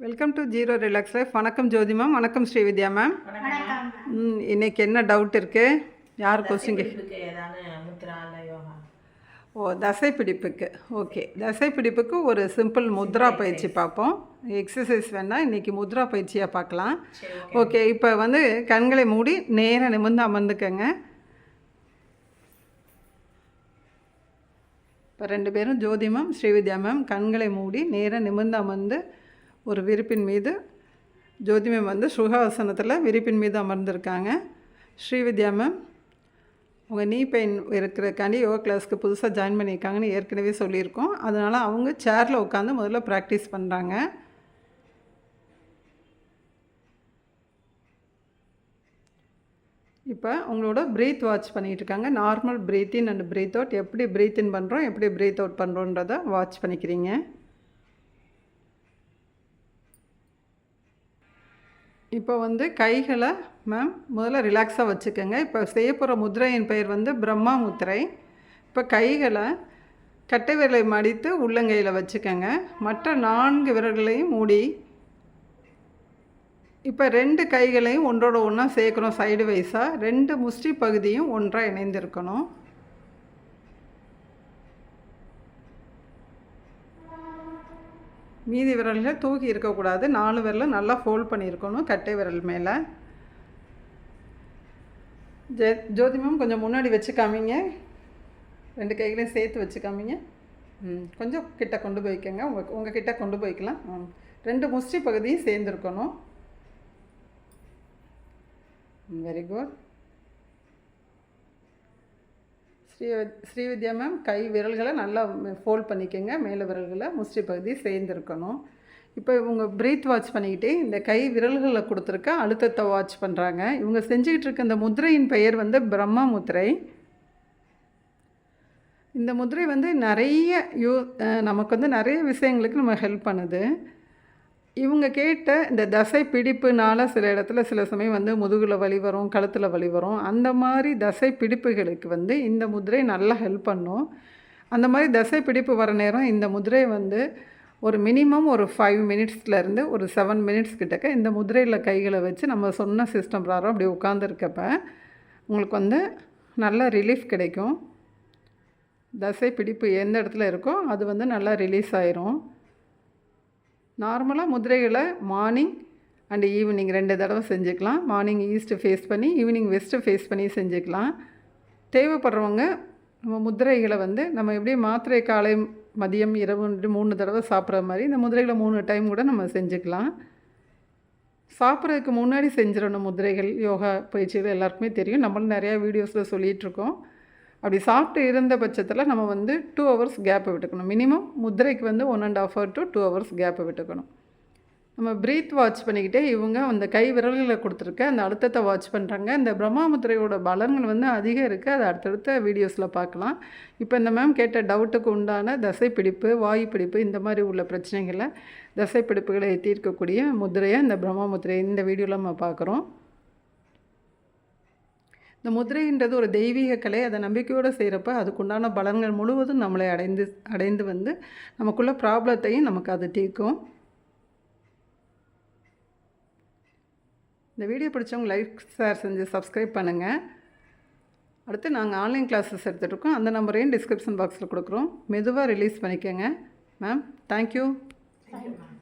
Welcome to zero relax life வணக்கம் ஜோதி ma'am வணக்கம் Srividya ma'am ம், இன்னைக்கு என்ன டவுட் இருக்குது யார் கொஸ்டின் ஓ தசை பிடிப்புக்கு. ஓகே. தசை பிடிப்புக்கு ஒரு சிம்பிள் முத்ரா பயிற்சி பார்ப்போம். எக்ஸசைஸ் வேணால் இன்றைக்கி முத்ரா பயிற்சியாக பார்க்கலாம். ஓகே இப்போ வந்து கண்களை மூடி நேராக நிமிர்ந்து அமர்ந்துக்கங்க. இப்போ ரெண்டு பேரும் ஜோதி மேம் ஸ்ரீவித்யா மேம் கண்களை மூடி நேராக நிமிர்ந்து அமர்ந்து ஒரு விரிப்பின் மீது ஜோதி மேம் வந்து சுகாசனத்தில் விரிப்பின் மீது அமர்ந்திருக்காங்க. ஸ்ரீவித்யா மேம் உங்கள் நீ பெயின் இருக்கிறக்காண்டி யோகா கிளாஸ்க்கு புதுசாக ஜாயின் பண்ணியிருக்காங்கன்னு ஏற்கனவே சொல்லியிருக்கோம். அதனால் அவங்க சேரில் உட்காந்து முதல்ல ப்ராக்டிஸ் பண்ணுறாங்க இப்போ உங்களோட ப்ரீத் வாட்ச் பண்ணிகிட்டு இருக்காங்க. Normal breath in and breath out எப்படி ப்ரீத் இன் பண்ணுறோம் எப்படி ப்ரீத் அவுட் பண்ணுறோன்றதை வாட்ச் பண்ணிக்கிறீங்க. இப்போ வந்து கைகளை மேம் முதல்ல ரிலாக்ஸாக வச்சுக்கோங்க. இப்போ செய்ய போகிற முத்திரையின் பெயர் வந்து பிரம்மா முத்திரை. இப்போ கைகளை கட்டை விரலை மடித்து உள்ளங்கையில் வச்சுக்கோங்க. மற்ற நான்கு விரல்களையும் மூடி இப்போ ரெண்டு கைகளையும் ஒன்றோட ஒன்றா சேர்க்கணும் சைடு வைஸாக ரெண்டு முஷ்டி பகுதியும் ஒன்றாக இணைந்திருக்கணும். மீதி விரலில் தூக்கி இருக்கக்கூடாது. நாலு விரலும் நல்லா ஃபோல்ட் பண்ணியிருக்கணும் கட்டை விரல் மேலே. ஜெ ஜோதிமம் கொஞ்சம் முன்னாடி வச்சு காமிங்க ரெண்டு கைகளையும் சேர்த்து வச்சு காமிங்க ம் கொஞ்சம் கிட்ட கொண்டு போய்க்கோங்க. உங்கள் உங்கள் கிட்ட கொண்டு போய்க்கலாம். ம் ரெண்டு முஷ்டி பகுதியும் சேர்ந்துருக்கணும். Very good Sri Srividya ma'am கை விரல்களை நல்லா ஃபோல்ட் பண்ணிக்கோங்க. மேலே விரல்களை முஷ்டி பகுதி சேர்ந்துருக்கணும். இப்போ இவங்க ப்ரீத் வாட்ச் பண்ணிக்கிட்டே இந்த கை விரல்களை கொடுத்துருக்க அழுத்தத்தை வாட்ச் பண்ணுறாங்க இவங்க செஞ்சுக்கிட்டு இருக்க இந்த முதிரையின் பெயர் வந்து பிரம்மா முத்திரை இந்த முதிரை வந்து நிறைய யூ நமக்கு வந்து நிறைய விஷயங்களுக்கு நம்ம ஹெல்ப் பண்ணுது. இவங்க கேட்ட இந்த தசை பிடிப்புனால சில இடத்துல சில சமயம் வந்து முதுகில் வலி வரும் கழுத்தில் வலி வரும். அந்த மாதிரி தசை பிடிப்புகளுக்கு வந்து இந்த முதிரை நல்லா ஹெல்ப் பண்ணும். அந்த மாதிரி தசை பிடிப்பு வர நேரம் இந்த முதிரை வந்து ஒரு மினிமம் ஒரு ஃபைவ் மினிட்ஸ்லேருந்து ஒரு செவன் மினிட்ஸ் கிட்டக்க இந்த முதிரையில் கைகளை வச்சு நம்ம சொன்ன சிஸ்டம் பிரகாரம் அப்படி உட்காந்துருக்கப்ப உங்களுக்கு வந்து நல்ல ரிலீஃப் கிடைக்கும். தசை பிடிப்பு எந்த இடத்துல இருக்கோ அது வந்து நல்லா ரிலீஸ் ஆயிரும். நார்மலாக முதிரைகளை மார்னிங் அண்ட் ஈவினிங் ரெண்டு தடவை செஞ்சுக்கலாம். மார்னிங் ஈஸ்ட்டு ஃபேஸ் பண்ணி ஈவினிங் வெஸ்ட்டு ஃபேஸ் பண்ணி செஞ்சுக்கலாம். தேவைப்படுறவங்க நம்ம முதிரைகளை வந்து நம்ம எப்படி மாத்திரை காலை மதியம் இரவு மூணு தடவை சாப்பிட்ற மாதிரி இந்த முதிரைகளை மூணு டைம் கூட நம்ம செஞ்சுக்கலாம். சாப்பிட்றதுக்கு முன்னாடி செஞ்சிடணும் முதிரைகள் யோகா பயிற்சிகள் எல்லாருக்குமே தெரியும். நம்மளும் நிறையா வீடியோஸில் சொல்லிகிட்ருக்கோம் அப்படி சாப்பிட்டு இருந்த பட்சத்தில் நம்ம வந்து டூ ஹவர்ஸ் கேப்பை விட்டுக்கணும். மினிமம் முதிரைக்கு வந்து one and half hour to two hours கேப்பை விட்டுக்கணும். நம்ம ப்ரீத் வாட்ச் பண்ணிக்கிட்டே இவங்க அந்த கை விரல்களை கொடுத்துருக்க அந்த அழுத்தத்தை வாட்ச் பண்ணுறாங்க இந்த பிரம்மா முத்திரையோட பலன்கள் வந்து அதிகம் இருக்குது அதை அடுத்தடுத்த வீடியோஸில் பார்க்கலாம். இப்போ இந்த மேம் கேட்ட டவுட்டுக்கு உண்டான தசை பிடிப்பு வாயு பிடிப்பு இந்த மாதிரி உள்ள பிரச்சனைகளை தசை பிடிப்புகளை தீர்க்கக்கூடிய முதிரையை இந்த பிரம்மாமுத்திரை இந்த வீடியோவில் நம்ம பார்க்குறோம். இந்த முதிரைன்றது ஒரு தெய்வீக கலை. அதை நம்பிக்கையோடு செய்கிறப்ப அதுக்குண்டான பலன்கள் முழுவதும் நம்மளை அடைந்து அடைந்து வந்து நமக்குள்ள ப்ராப்ளத்தையும் நமக்கு அது தீர்க்கும். இந்த வீடியோ பிடிச்சவங்க லைக் ஷேர் செஞ்சு சப்ஸ்கிரைப் பண்ணுங்கள் அடுத்து நாங்கள் ஆன்லைன் கிளாஸஸ் எடுத்துகிட்டு இருக்கோம் அந்த நம்பரையும் டிஸ்கிரிப்ஷன் பாக்ஸில் கொடுக்குறோம். மெதுவாக ரிலீஸ் பண்ணிக்கோங்க. Ma'am thank you thank you ma'am